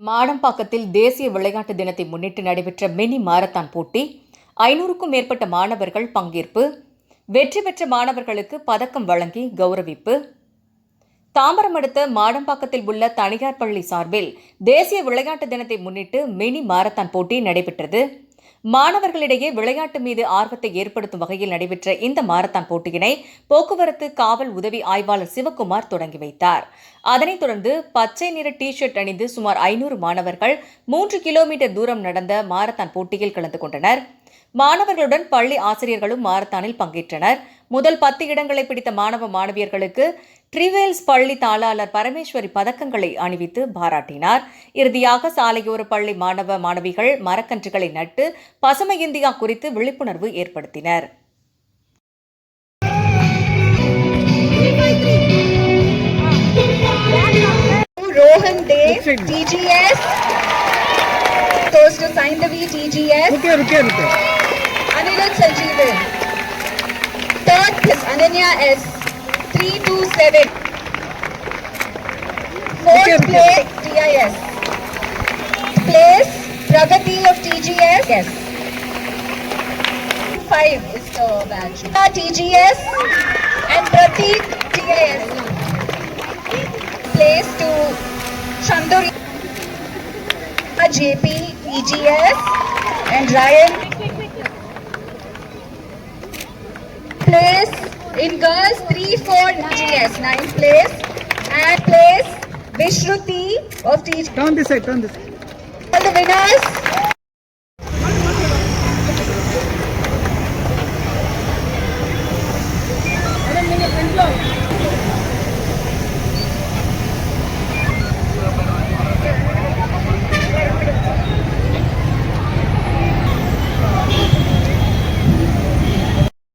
மாடம்பாக்கத்தில் தேசிய விளையாட்டு தினத்தை முன்னிட்டு நடைபெற்ற மினி மாரத்தான் போட்டி ஐநூறுக்கும் மேற்பட்ட மாணவர்கள் பங்கேற்பு வெற்றி பெற்ற மாணவர்களுக்கு பதக்கம் வழங்கி கௌரவிப்பு. தாம்பரம் அடுத்த மாடம்பாக்கத்தில் உள்ள தனியார் பள்ளி சார்பில் தேசிய விளையாட்டு தினத்தை முன்னிட்டு மினி மாரத்தான் போட்டி நடைபெற்றது. மாணவர்களிடையே விளையாட்டு மீது ஆர்வத்தை ஏற்படுத்தும் வகையில் நடைபெற்ற இந்த மாரத்தான் போட்டியினை போக்குவரத்து காவல் உதவி ஆய்வாளர் சிவக்குமார் தொடங்கி வைத்தார். அதனைத் தொடர்ந்து பச்சை நிற டி ஷர்ட் அணிந்து சுமார் ஐநூறு மாணவர்கள் மூன்று கிலோமீட்டர் தூரம் நடந்த மாரத்தான் போட்டியில் கலந்து கொண்டனர். மாணவர்களுடன் பள்ளி ஆசிரியர்களும் மாரத்தானில் பங்கேற்றனர். முதல் பத்து இடங்களை பிடித்த மாணவ மாணவியர்களுக்கு ட்ரிவேல்ஸ் பள்ளி தாளாளர் பரமேஸ்வரி பதக்கங்களை அணிவித்து பாராட்டினார். இறுதியாக சாலையோர பள்ளி மாணவ மாணவிகள் மரக்கன்றுகளை நட்டு பசுமை இந்தியா குறித்து விழிப்புணர்வு ஏற்படுத்தினர். Rohan Dev, TGS. Toast to sign the is Ananya S. 327. Fourth place, TIS. Place, Pragati of TGS. Yes. Five is the badge. TGS and Pratik TIS. Place to Chanduri. JP EGS and Ryan. Place in girls 3 4 TGS, ninth place. And place Vishruti of TGS. turn this side turn this side All the winners